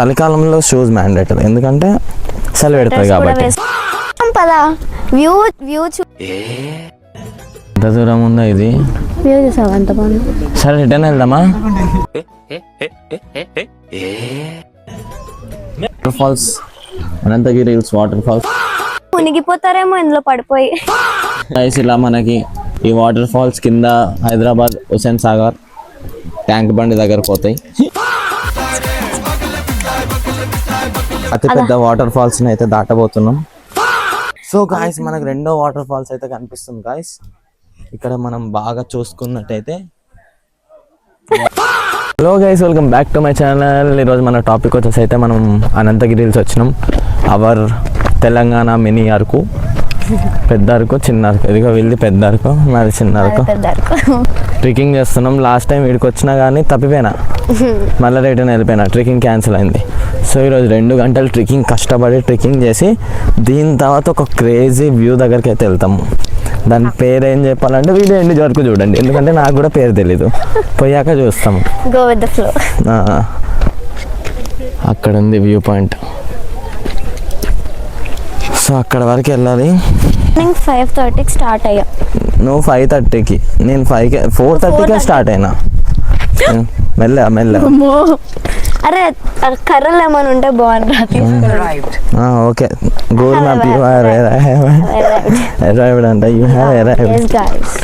చలికాలంలో shoes mandatory ఎందుకంటే dress కూడా కాబట్టి. వేసుకుంటాం పదా? వ్యూ వ్యూ చూ ఎంత దూరం ఉందో ఇది? వ్యూ చూసావు? అంత బాగుంది? సరే రిటర్న్ వెళ్దామా? Water falls Ananthagiri hills water falls మునిగిపోతారేమో ఇందులో పడిపోయి. ఇలా మనకి ఈ వాటర్ ఫాల్స్ కింద హైదరాబాద్ హుసేన్ సాగర్ ట్యాంక్ బండి దగ్గర పోతాయి. అతి పెద్ద వాటర్ ఫాల్స్ అయితే దాటబోతున్నాం. సో గాయస్ మనకు రెండో వాటర్ ఫాల్స్ అయితే కనిపిస్తుంది గాయస్ ఇక్కడ మనం బాగా చూసుకున్నట్టయితే hello guys welcome back to my channel ఈరోజు మన టాపిక్ వచ్చేసి అయితే మనం అనంతగిరి హిల్స్ వచ్చినాం. Our Telangana mini Araku. పెద్ద అరకు చిన్న అరకు ఇదిగో వెళ్ళి పెద్ద అరకు నాది చిన్న అరకు. ట్రెక్కింగ్ చేస్తున్నాం. లాస్ట్ టైం వీడికి వచ్చినా కానీ తప్పిపోయినా. మళ్ళీ రిటర్న్ వెళ్ళిపోయినా. ట్రెక్కింగ్ క్యాన్సిల్ అయింది. సో ఈరోజు రెండు గంటలు ట్రెక్కింగ్ కష్టపడి ట్రెక్కింగ్ చేసి దీని తర్వాత ఒక క్రేజీ వ్యూ దగ్గరికి అయితే వెళ్తాము. దాని పేరు ఏం చెప్పాలంటే వీడియో ఎండ్ వరకు చూడండి. ఎందుకంటే నాకు కూడా పేరు తెలీదు. పోయాక చూస్తాము. అక్కడ ఉంది వ్యూ పాయింట్. సో అక్కడ వరకు వెళ్ళాలి మార్నింగ్ ఫైవ్ థర్టీకి స్టార్ట్ అయ్యా నువ్వు ఫైవ్ థర్టీకి నేను ఫైవ్కి ఫోర్ థర్టీకే స్టార్ట్ అయినా మెల్ల మెల్ల అరే కర్రలు ఏమైనా ఉంటే బాగుంటుంది okay Google map you have arrived అంట యూ హ్యావ్ అరైవ్డ్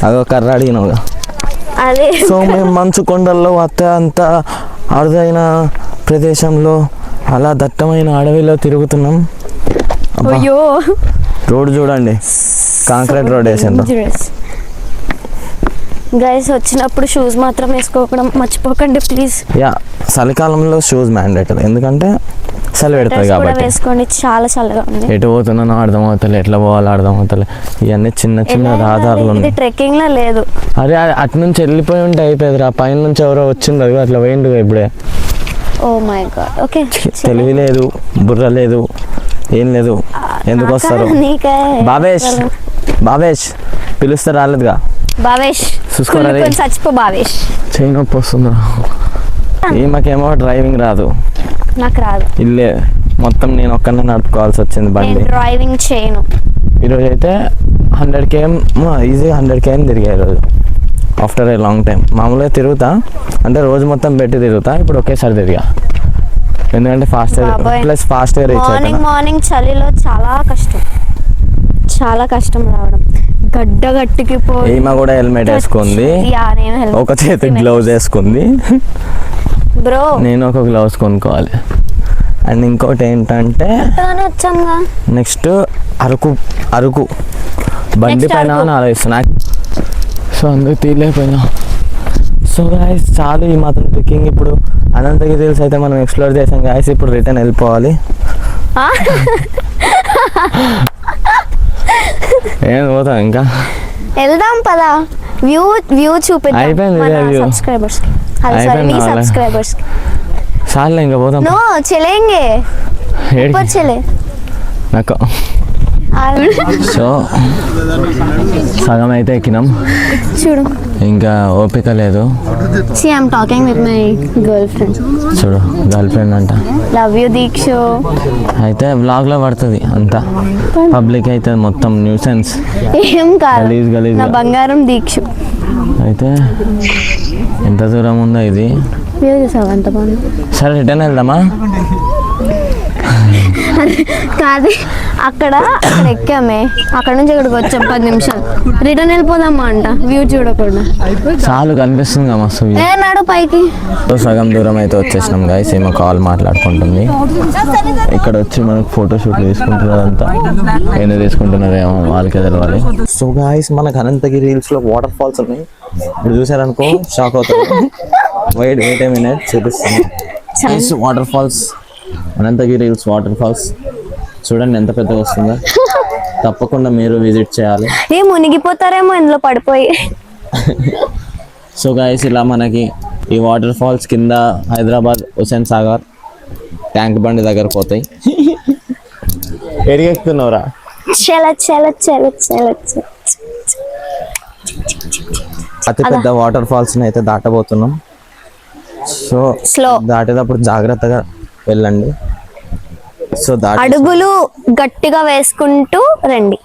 అదో కర్ర అడిగినావు అదే సో మేము మంచు కొండల్లో అత్యంత అరుదైన ప్రదేశంలో అలా దట్టమైన అడవిలో తిరుగుతున్నాం అయ్యో. రోడ్ చూడండి. కాంక్రీట్ రోడ్ వేసిండ్రు. గైస్ వచ్చినప్పుడు షూస్ మాత్రం వేసుకోకుండా మర్చిపోకండి ప్లీజ్ యా చలికాలంలో షూస్ మ్యాండేటరీ ఎందుకంటే చలి కూడా కాబట్టి. వేసుకోండి చాలా చల్లగా ఉంది. ఎటు పోతున్నానో అర్థం అవుతలే ఎట్లా పోవాలో అర్థం అవుతలే. ఇవన్నీ చిన్న చిన్న రహదారులు ఉన్నాయి. ట్రెక్కింగ్లో లేదు. అరే అది అటు నుంచి వెళ్ళిపోయి ఉంటే అయిపోయేది రా. పైన నుంచి ఎవరో వచ్చిండు అదిగో అట్లా పోయిండు ఇప్పుడే. ఓ మై గాడ్ ఓకే తెలివి లేదు బుర్ర లేదు. ఏం లేదు. ఎందుకు వస్తారు? బాబేష్ బాబేష్ పిలిస్తే రాలేదుగా. భావేష్ చూసుకోరా చచ్చిపో భావేష్. చేయి నొప్పి వస్తుంది ఈమెకేమో డ్రైవింగ్ రాదు. నాకు రాదు. ఇల్లే. మొత్తం నేను ఒక్కనే నడుపుకోవాల్సి వచ్చింది బండి. డ్రైవింగ్ చేయను. ఈరోజు అయితే hundred KM easy hundred KM తిరిగా ఈరోజు. After a long time. మామూలుగా తిరుగుతా. అంటే రోజు మొత్తం పెట్టి తిరుగుతా. ఇప్పుడు ఒకేసారి తిరిగా. ఎందుకంటే ఫాస్ట్. ప్లస్ ఫాస్ట్గా రీచ్ మార్నింగ్ మార్నింగ్ చలిలో చాలా కష్టం. చాలా కష్టం రావడం. గడ్డ గట్టికి పోయి ఈమె కూడా హెల్మెట్ వేసుకుంది. ఒక చేతి గ్లౌజ్ వేసుకుంది. బ్రో. నేను ఒక గ్లౌజ్ కొనుక్కోవాలి. అండ్ ఇంకోటి ఏంటంటే నెక్స్ట్ అరకు అరకు. బండి పైన. అని ఆలోచిస్తున్నా. సో అందుకు తీయలేకపోయినా సో గాయస్ చాలు ఈ మాత్రం ట్రెక్కింగ్ ఇప్పుడు. అనంతగిరి హిల్స్ అయితే మనం ఎక్స్ప్లోర్ చేసాం గాయస్ ఇప్పుడు రిటర్న్ వెళ్ళిపోవాలి ఆ? ఏం పోతాం ఇంకా వెళ్దాం పదా వ్యూ వ్యూ చూపిద్దాం అయిపోయింది మన ఇదే view. సబ్స్క్రైబర్స్ కి సారీ అయిపోయింది మీ వాళ్ళ. సబ్స్క్రైబర్స్ కి చాలు ఇంకా పోతాం నో చలేంగే ఏడికి? ऊपर चले నాకు సో సగం అయితే ఎక్కినాం. చూడు. ఇంకా ఓపిక లేదు. See I'm talking with my girlfriend చూడు గర్ల్ ఫ్రెండ్ అంట. లవ్ యూ దీక్షు అయితే వ్లాగ్లో పడుతుంది అంతా. పబ్లిక్ అయితే మొత్తం న్యూసెన్స్ ఏం కాదు. గలీజ్ గలీజ్. నా బంగారం దీక్షు అయితే ఎంత దూరం ఉందో ఇది. సరే రిటర్న్ వెళ్దామా? కాదు అక్కడ అక్కడ ఎక్కామే. అక్కడ నుంచి ఇక్కడికి వచ్చాం పది నిమిషాలు. రిటర్న్ వెళ్ళిపోదామా అంట? వ్యూ చూడకుండా. చాలు కనిపిస్తుంది మస్తు. ఏ నాడు పైకి. సో సగం దూరం అయితే వచ్చేసినాం గాయస్ ఏమో కాల్ మాట్లాడుకుంటుంది. ఇక్కడ వచ్చి మనకు ఫోటో షూట్ తీసుకుంటున్నదంతా ఏందో తీసుకుంటున్నారేమో వాళ్ళకే తెలవాలి. సో గాయస్ మనకు అనంతగిరి హిల్స్లో వాటర్ ఫాల్స్ ఉన్నాయి. ఇప్పుడు చూసారనుకో షాక్ అవుతారు. వెయిట్ వెయిట్ ఏ మినిట్ చూపిస్తాను. Water falls Ananthagiri hills water falls. చూడండి ఎంత పెద్దగా వస్తుందో. తప్పకుండా మీరు విజిట్ చేయాలి. ఏ మునిగిపోతారేమో ఇందులో పడిపోయి. సో గాయస్ ఇలా మనకి ఈ వాటర్ ఫాల్స్ కింద హైదరాబాద్ హుసేన్ సాగర్ ట్యాంక్ బండి దగ్గర పోతాయి. ఎడిగెక్కుతున్నావురా చల చల చల చల చల. అతి పెద్ద వాటర్ ఫాల్స్ అయితే దాటబోతున్నాం. సో దాటేటప్పుడు జాగ్రత్తగా వెళ్ళండి. సో అడుగులు గట్టిగా వేసుకుంటూ రండి.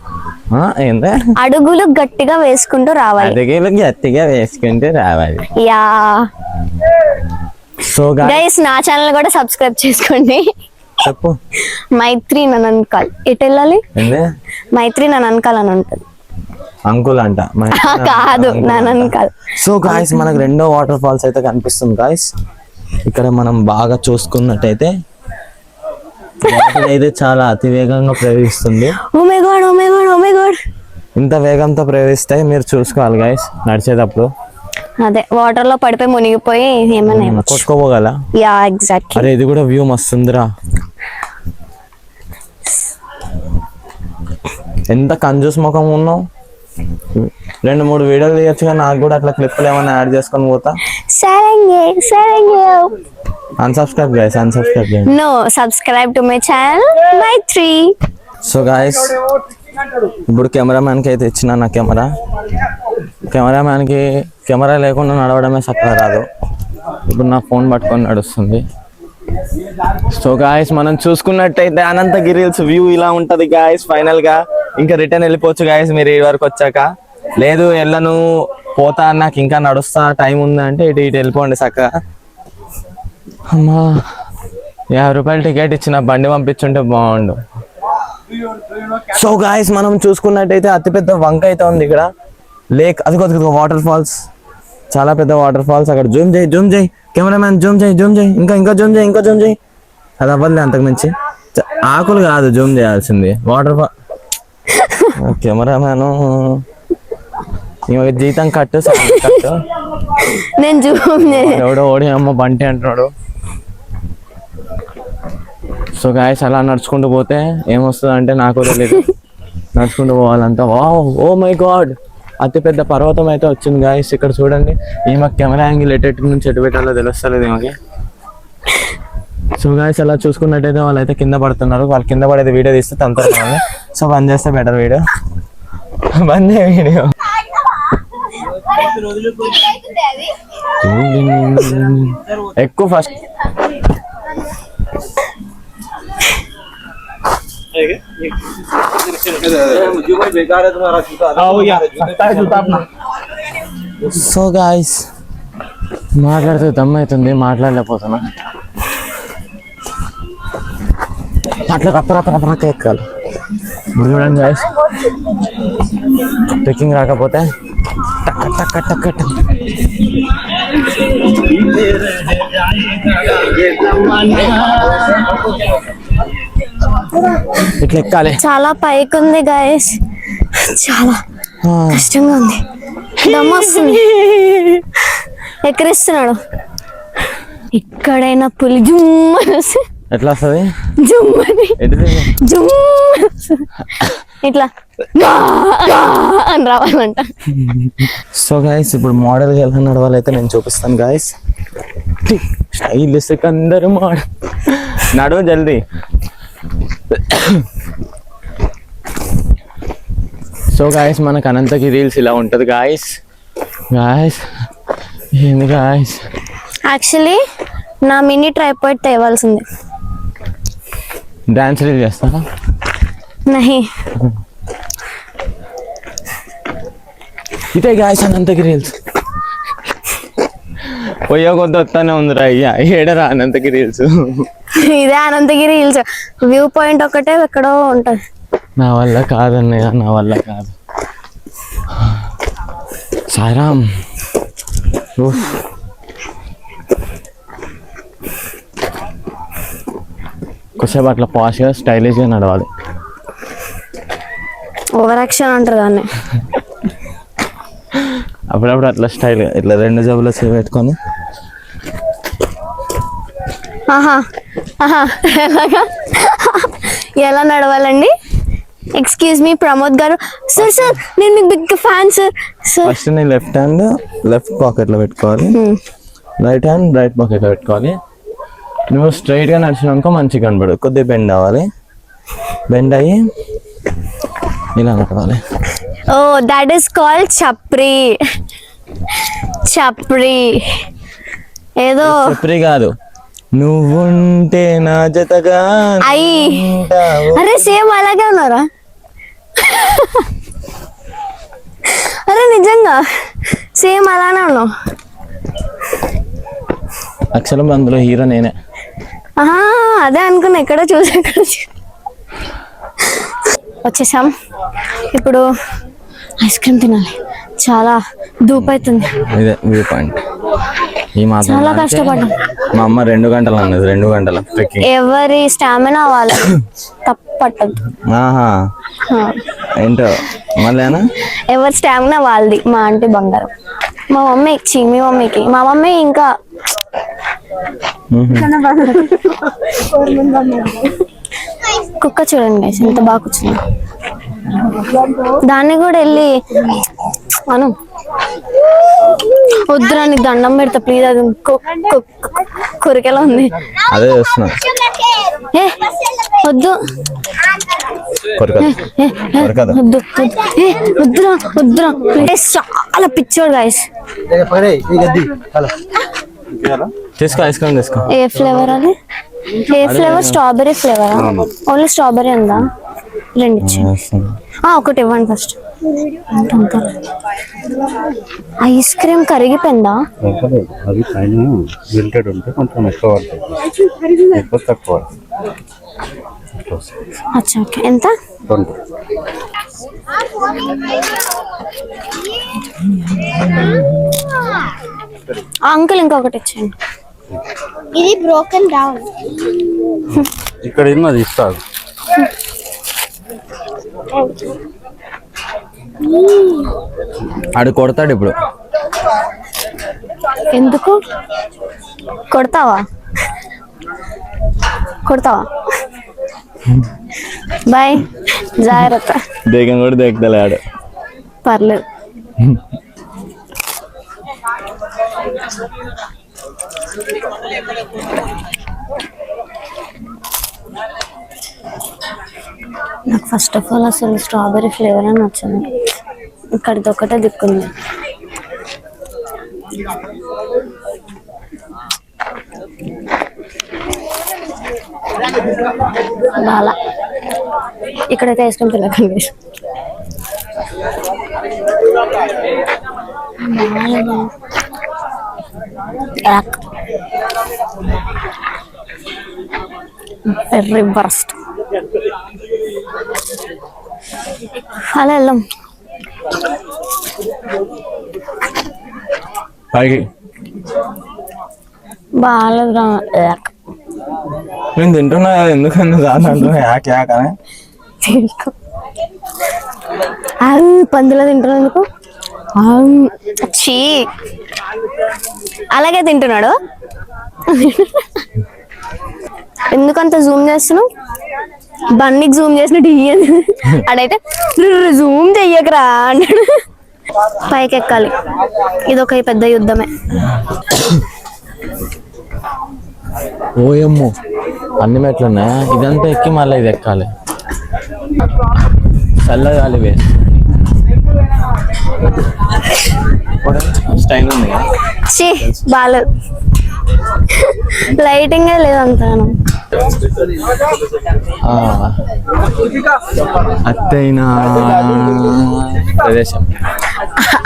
ఏందే? అడుగులు గట్టిగా వేసుకుంటూ రావాలి. అదిగేలు గట్టిగా వేసుకుంటే రావాలి. యా. సో గైస్ నా ఛానల్ కూడా సబ్స్క్రైబ్ చేసుకోండి. చెప్పు. మైత్రి ననన్కాల్. ఎటు వెళ్ళాలి? మైత్రి ననన్కాల్ అని ఉంటుంది. అంకుల్ అంట. కాదు ననన్కాల్ సో గాయస్ మనకు రెండో వాటర్ ఫాల్స్ అయితే కనిపిస్తుంది గాయస్ ఇక్కడ మనం బాగా చూసుకున్నట్టయితే వాటర్ అయితే చాలా అతి వేగంగా ప్రవహిస్తుంది ఓ మై గాడ్ ఇంత వేగంతో ప్రవహిస్తే మీరు చూసుకోవాలి గాయస్ నడిచేటప్పుడు. అదే వాటర్లో పడిపోయి మునిగిపోయి ఏమన్నా అవ్వచ్చు. కొట్టుకోపోగల యా ఎగ్జాక్ట్లీ అరే ఇది కూడా వ్యూ మస్తుందిరా ఎంత కంజూస్ ముఖం ఉన్నావు? రెండు మూడు వీడియోలు తీయచ్చుగా నాకు కూడా అట్లా క్లిప్పులు ఏమైనా యాడ్ చేసుకొని పోతా? Unsubscribe guys unsubscribe no subscribe to my channel Maitri so guys ఇప్పుడు కెమెరామ్యాన్కి అయితే ఇచ్చిన నా కెమెరా కెమెరామ్యాన్కి కెమెరా లేకుండా నడవడమే చక్కగా రాదు. ఇప్పుడు నా ఫోన్ పట్టుకొని నడుస్తుంది. సో గాయస్ మనం చూసుకున్నట్టయితే అనంతగిరిల్స్ వ్యూ ఇలా ఉంటది గాయస్ ఫైనల్గా. ఇంకా రిటర్న్ వెళ్ళిపోవచ్చు గాయస్ మీరు ఈ వరకు వచ్చాక. లేదు వెళ్ళను పోతా నాకు ఇంకా నడుస్తా టైం ఉందా అంటే ఇటు ఇటు వెళ్ళిపోండి చక్కగా అమ్మా యాభై రూపాయలు టికెట్ ఇచ్చిన బండి పంపించుంటే బాగుండు. సో గాయస్ మనం చూసుకున్నట్టయితే అతిపెద్ద వంక అయితే ఉంది ఇక్కడ. లేక్ అది కొద్దిగా వాటర్ ఫాల్స్ చాలా పెద్ద వాటర్ ఫాల్స్ అక్కడ. జూమ్ చేయి జూమ్ చేయి. కెమెరామ్యాన్ జూమ్ చేయి జూమ్ చేయి. ఇంకా ఇంకా జూమ్ చేయి ఇంకా జూమ్ చేయి. అది అవ్వదులే అంతకు మించి. ఆకులు కాదు జూమ్ చేయాల్సింది. Water fall cameraman. జీతం కట్టు కట్టు. నేను జూమ్ ఎవడో ఓడి అమ్మ బంటి అంటున్నాడు. సో గాయస్ అలా నడుచుకుంటూ పోతే ఏమొస్తుంది అంటే నాకు తెలియదు నడుచుకుంటూ పోవాలంతా. వా ఓ మై గాడ్ అతి పెద్ద పర్వతం అయితే వచ్చింది గాయస్ ఇక్కడ చూడండి ఈమె కెమెరా యాంగిల్ ఎటు ఎటు నుంచి ఎటు పెట్టాలో తెలుస్తలేదు ఈమెకి. సో గాయస్ అలా చూసుకున్నట్టయితే వాళ్ళు అయితే కింద పడుతున్నారు. వాళ్ళు కింద పడేది వీడియో తీస్తే తంతారు సో బంద్ చేస్తే బెటర్ వీడియో బంద్ చేయ వీడియో ఎక్కువ ఫస్ట్ సో గాయస్ మాట్లాడితే దమ్ అవుతుంది మాట్లాడలేకపోతున్నా అట్లా రప్ప రప్ప రప్ప ఎక్కాలి. ఇప్పుడు చూడండి గాయస్ ట్రెక్కింగ్ రాకపోతే టక్ టక్ టక్ టక్ ఇట్లా ఎక్కాలి. చాలా పైకి ఉంది గాయస్ చాలా కష్టంగా ఉంది. దమ్ వస్తుంది. ఎక్కరిస్తున్నాడు. ఎక్కడైనా పులి జుమ్ అని వస్తే ఎట్లా వస్తుంది? జుమ్ అని. ఎటు జుమ్. ఇట్లా అని రావాలంట. సో గాయస్ ఇప్పుడు మోడల్ ఎలా నడవాలి అయితే నేను చూపిస్తాను గాయస్ స్టైల్ అందరు మోడల్ నడువు జల్దీ. సో గాయస్ మనకు అనంతకి రీల్స్ ఇలా ఉంటుంది గాయస్ గాయస్ ఏంది గాయస్ యాక్చువల్లీ నా మినీ ట్రైపాడ్ తేవాల్సింది. డాన్స్ రీల్ చేస్తారా? నహి. ఇదే గాయస్ అనంతకి రీల్స్ పోయే కొద్ది వస్తానే ఉందిరా అయ్యా ఏడరా అనంతకి రీల్స్ ఇదే అనంతగిరి హిల్స్. వ్యూ పాయింట్ ఒకటే ఎక్కడో ఉంటుంది. నా వల్ల కాదన్నయ్య నా వల్ల కాదు. సాయిరామ్. కొద్దిసేపు అట్లా పాష్గా స్టైలిష్గా నడవాలి. ఓవర్ యాక్షన్ అంటారు దాన్ని. అప్పుడప్పుడు అట్లా స్టైల్ ఇట్లా రెండు జబ్బులు పెట్టుకొని. ఆహా. ఎలాగా? ఎలా నడవాలండి? ఎక్స్క్యూజ్ మీ ప్రమోద్ గారు. సార్ సార్ నేను మీకు big fan sir sir first నీ లెఫ్ట్ హ్యాండ్ లెఫ్ట్ పాకెట్లో పెట్టుకోవాలి. రైట్ హ్యాండ్ రైట్ పాకెట్లో పెట్టుకోవాలి. నువ్వు స్ట్రైట్గా నడిచినాక మంచిగా కనబడు కొద్దిగా బెండ్ అవ్వాలి. బెండ్ అయ్యి ఇలా నడవాలి. ఓ దట్ ఈస్ కాల్డ్ చప్రి చప్రి ఏదో చెప్పరి కాదు. నువ్వుంటే నా జతగా అయ్యి. అరే సేమ్ అలాగే ఉన్నారా? అరే నిజంగా? సేమ్ అలానే ఉన్నావు యాక్చువల్గా అందులో హీరో నేనే. అదే అనుకున్నా ఎక్కడో చూసి వచ్చేసాం. ఇప్పుడు ఐస్ క్రీమ్ తినాలి. చాలా ధూప్ అవుతుంది ఇదే వ్యూ పాయింట్. ఈ మాత్రం చాలా కష్టపడ్డాం. మా అమ్మ రెండు గంటలు అన్నది రెండు గంటల ట్రెక్కింగ్ ఎవరి స్టామినా వాళ్ళ తప్పట్టదు. ఆహా. ఏంటో? మళ్ళీనా? ఎవరి స్టామినా వాళ్ళది మా ఆంటీ బంగారం. మా మమ్మీ ఇచ్చి మీ మమ్మీకి. మా మమ్మీ ఇంకా కుక్క చూడండి ఎంత బాగా కూర్చుంది. దాన్ని కూడా వెళ్ళి అను వద్దురా నీకు దండం పెడతా ప్లీజ్ అది కొరికెలా ఉంది. అదే చేస్తున్నా. ఏ వద్దు. వద్దు వద్దురా వద్దురా. ప్లీజ్ చాలా పిచ్చోడు గాయస్ తీసుకో ఐస్ క్రీమ్ తీసుకో. ఏ ఫ్లేవర్ అది? ఏ flavour? Strawberry flavour? Only strawberry ఉందా? రెండు ఇచ్చి ఆ, ఒకటి ఇవ్వండి ఫస్ట్. Ice cream కరిగిపోయిందా? ఒకటి అది పైన మిల్టెడ్ ఉంటే కొంచెం ఎక్కువ పడుతుంది. ఎక్కువ తక్కువ అచ్చా ఓకే. ఎంత? అంకుల్ ఇంకొకటి ఇచ్చేయండి. ఇది బ్రోకెన్ డౌన్ ఇక్కడ ఉన్నది ఆడు కొడతాడు ఇప్పుడు. ఎందుకు? కొడతావా? కొడతావా? బాయ్ జాగ్రత్త. దేగం కూడా దేగతలే ఆడు. పర్లేదు. నాకు ఫస్ట్ ఆఫ్ ఆల్ అసలు స్ట్రాబెరీ ఫ్లేవర్ అని నచ్చింది. ఇక్కడిది ఒకటే దిక్కుంది. బాలా. ఇక్కడైతే ఐస్ క్రీమ్ తినకండి యాక్ వెరీ బరస్ట్ అలా వెళ్ళాం పైకి యాక్. నేను తింటున్నా ఎందుకన్నా దాని అంటున్నా యాక్ యాక్ అని. పందులో తింటున్నందుకు ఛీ అలాగే తింటున్నాడు? ఎందుకంత జూమ్ చేస్తున్నావు? బన్నీకి జూమ్ చేసినట్టు ఇయ్యదు అడైతే జూమ్ చెయ్యకరా అన్నాడు పైకి ఎక్కాలి ఇది ఒక పెద్ద యుద్ధమే. ఓయమ్మో అన్ని మెట్లు ఉన్నాయా ఇదంతా ఎక్కి మళ్ళీ ఇది ఎక్కాలి. చల్లగాలి వే స్టైల్ ఉంది బాగాలేదు లైటింగే లేదంతా ఆ. అత్తైన. ప్రదేశం.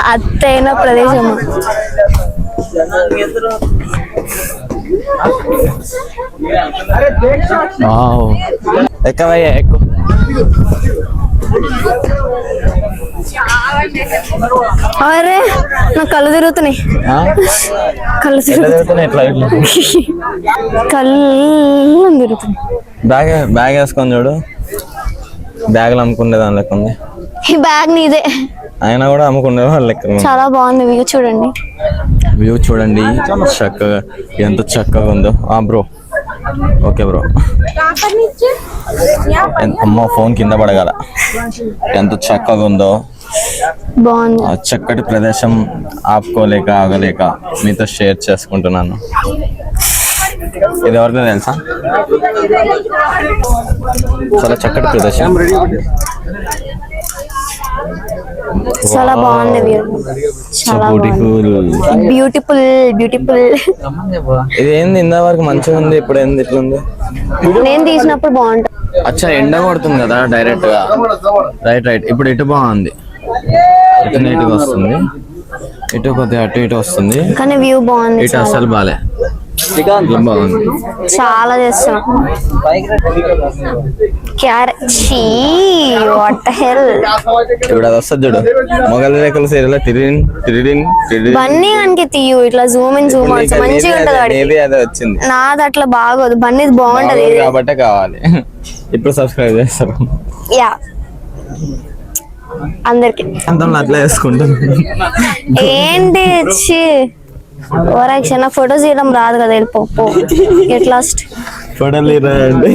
అత్తైన ప్రదేశం ఎక్కవయ్యా ఎక్కువ? అరే నా కళ్ళు తిరుగుతున్నాయి? కళ్ళు తిరుగుతున్నాయి కళ్ళు తిరుగుతున్నాయి. బ్యాగ్ బ్యాగ్ వేసుకొని చూడు. బ్యాగులు అమ్ముకునే దాని లెక్క ఉంది. ఈ బ్యాగ్ నీదే. అయినా కూడా అమ్ముకునే వాళ్ళ లెక్క ఉంది. చాలా బాగుంది వ్యూ చూడండి. వ్యూ చూడండి. చక్కగా ఎంత చక్కగా ఉందో. ఆ బ్రో. Okay bro. అమ్మ ఫోన్ కింద పడగల. ఎంత చక్కగా ఉందో. బాగుంది. చక్కటి ప్రదేశం ఆపుకోలేక ఆగలేక మీతో షేర్ చేసుకుంటున్నాను. ఇది ఎవరికో తెలుసా? చాలా చక్కటి ప్రదేశం. చాలా బాగుంది బ్యూటిఫుల్ బ్యూటిఫుల్ బ్యూటిఫుల్ ఇది ఏంది? ఇందా వరకు మంచిగా ఉంది ఇప్పుడు ఏంది ఇట్లుంది నేను తీసినప్పుడు బాగుంటుంది. అచ్చా ఎండ కొడుతుంది కదా డైరెక్ట్గా. రైట్ రైట్ ఇప్పుడు ఇటు బాగుంది. ఇటు నీట్గా వస్తుంది. ఇటు కొద్దిగా అటు ఇటు వస్తుంది. కానీ వ్యూ బాగుంది ఇటు అసలు బాలే. బాగుంది. చాలా చేస్తున్నాం క్యారెట్ చీ వాట్ హెల్ ఇప్పుడు అది వస్తుంది చూడు. మొగల్ రేకుల సీరియల్ తిరిగిన్ తిరిగిన్ బన్నీ అనికి తీయు ఇట్లా జూమ్ ఇన్ జూమ్ అవుట్ మంచిగా ఉంటది అదే వచ్చింది. నాది అట్లా బాగోదు. బన్నీ బాగుంటది. కాబట్టే కావాలి. ఇప్పుడు సబ్స్క్రైబ్ చేస్తారు యా అందరికి. అంతా అట్లా ఏంటి ఛీ? ఓరాక్షన్ నా ఫోటోస్ తీయడం రాదు కదా వెళ్ళిపో పో. Get lost? ఫోటోలు తీరండి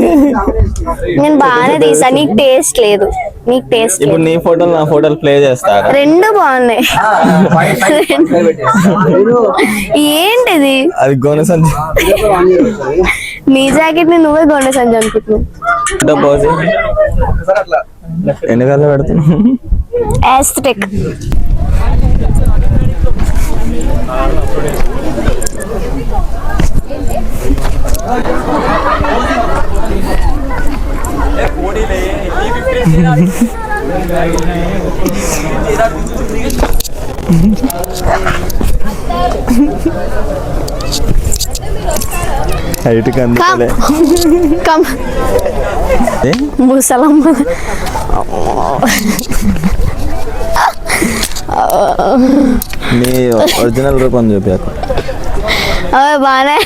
నేను బాగానే తీసా. నీకు టేస్ట్ లేదు. నీకు టేస్ట్ ఇప్పుడు నీ ఫోటోలు నా ఫోటోలు ప్లే చేస్తారా? రెండు బాగున్నాయి. ఏంటిది? అది గోన సంచి. నీ జాకెట్ని నువ్వే గొండ సంజయ్ అనుకుంటున్నావు. ఎన్ని కళ్ళు పెడుతున్నావు యాస్థెటిక్ హైట్ కమ్ కందులే కమ్ ముసలమ్మ నీ ఒరిజినల్ రూపం చూపాక అవి బాగానే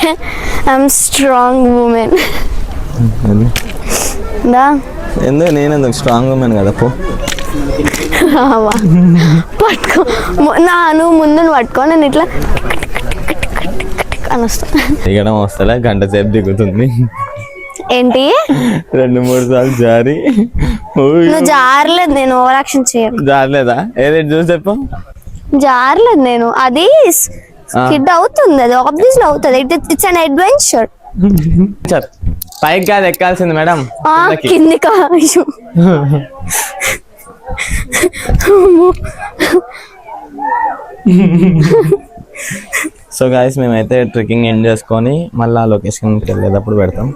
ఐఎమ్ స్ట్రాంగ్ ఉమెన్ దా ఎందుకు నేనెందుకు స్ట్రాంగ్ ఉమెన్ కదా పో రావా పట్టుకో ము- నా నువ్వు ముందు నువ్వు పట్టుకో నేను ఇట్లా అని దిగడం వస్తలే గంట సేపు దిగుతుంది. ఏంటి? రెండు మూడు సార్లు జారి. నువ్వు జారలేదు నేను ఓవర్ యాక్షన్ చేయను జారలేదా ఏది చూసి చెప్పు. జారలేదు నేను. అది స్కిడ్ అవుతుంది అది ఆబ్వియస్లీ అవుతుంది. ఇట్ ఇట్స్ అన్ అడ్వెంచర్ పైకి కాదు ఎక్కాల్సింది మేడం. కింది కాదు. సో గాయస్ మేమైతే ట్రెక్కింగ్ ఎండ్ చేసుకొని మళ్ళీ ఆ లొకేషన్కి వెళ్ళేటప్పుడు పెడతాం.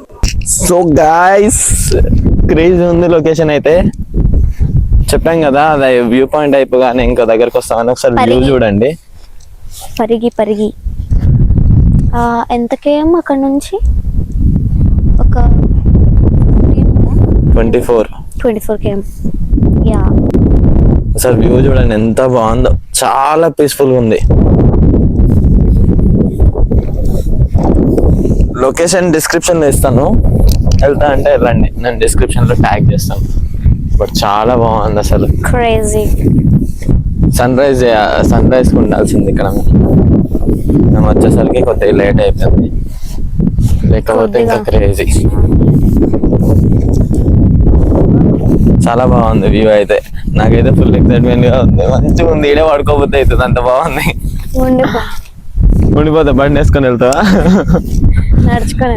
సో గాయస్ క్రేజ్ ఉంది లొకేషన్ అయితే. చెప్పాం కదా అది వ్యూ పాయింట్ అయిపోగానే ఇంకో దగ్గరకు వస్తామని ఒకసారి వ్యూ. చూడండి. పరిగి పరిగి. ఎంతకేం అక్కడ నుంచి? ఒక twenty four. Twenty four KM ya అసలు వ్యూ చూడండి ఎంత బాగుందో. చాలా పీస్ఫుల్గా ఉంది. లొకేషన్ డిస్క్రిప్షన్లో ఇస్తాను. వెళ్తా అంటే వెళ్ళండి నేను డిస్క్రిప్షన్లో ట్యాగ్ చేస్తాను. బట్ చాలా బాగుంది అసలు. Crazy sunrise sunrise ఉండాల్సింది ఇక్కడ. మేము వచ్చేసరికి కొద్దిగా లేట్ అయిపోయింది. లేకపోతే ఇంకా క్రేజీ చాలా బాగుంది వ్యూ అయితే. నాకైతే ఫుల్ ఎక్సైట్మెంట్గా ఉంది. మంచిగా ఉంది. ఈడే పడుకోపోతే అవుతుంది. అంత బాగుంది. ఉండిపో. ఉండిపోతే బండి వేసుకొని వెళ్తావా? నడుచుకొని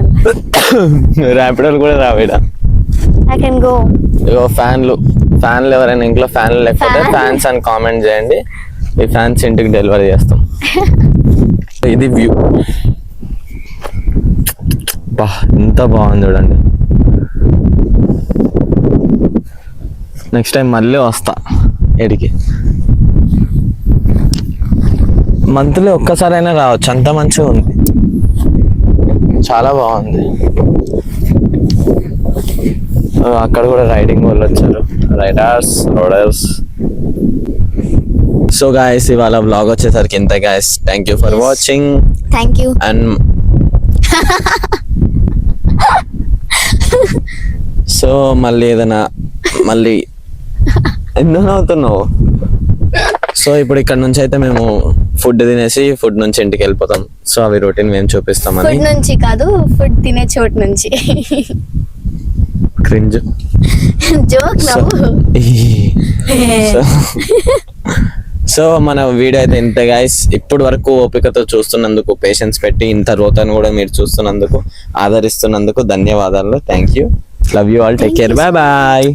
ర్యాపిడోలు కూడా రావిడ? ఐ కెన్ గో ఇగో ఫ్యాన్లు ఫ్యాన్లు ఎవరైనా ఇంట్లో ఫ్యాన్లు లేకపోతే? ఫ్యాన్స్ అని కామెంట్ చేయండి. ఈ ఫ్యాన్స్ ఇంటికి డెలివరీ చేస్తాం. ఇది వ్యూ. బా ఎంత బాగుంది చూడండి. నెక్స్ట్ టైం మళ్ళీ వస్తా ఎడికి మంత్లీ ఒక్కసారైనా రావచ్చు అంత మంచిగా ఉంది. చాలా బాగుంది. అక్కడ కూడా రైడింగ్ వాళ్ళు వచ్చారు. రైడర్స్ రోడర్స్. సో గాయస్ ఇవాళ బ్లాగ్ వచ్చేసరికి ఇంత guys thank you for watching thank you and so మళ్ళీ ఏదైనా మళ్ళీ ఎందుకు నవ్వుతున్నావు? సో ఇప్పుడు ఇక్కడ నుంచి అయితే మేము ఫుడ్ తినేసి ఫుడ్ నుంచి ఇంటికి వెళ్ళిపోతాం. సో అవి రొటీన్ మేము చూపిస్తామని. ఫుడ్ నుంచి కాదు ఫుడ్ తినే చోటు నుంచి. క్రింజ్ జోక్ సో సో మన వీడియో అయితే ఇంత గైస్ ఇప్పటి వరకు ఓపికతో చూస్తున్నందుకు పేషెన్స్ పెట్టి ఇంత రోతను కూడా మీరు చూస్తున్నందుకు ఆదరిస్తున్నందుకు ధన్యవాదాలు. Thank you love you all take care bye bye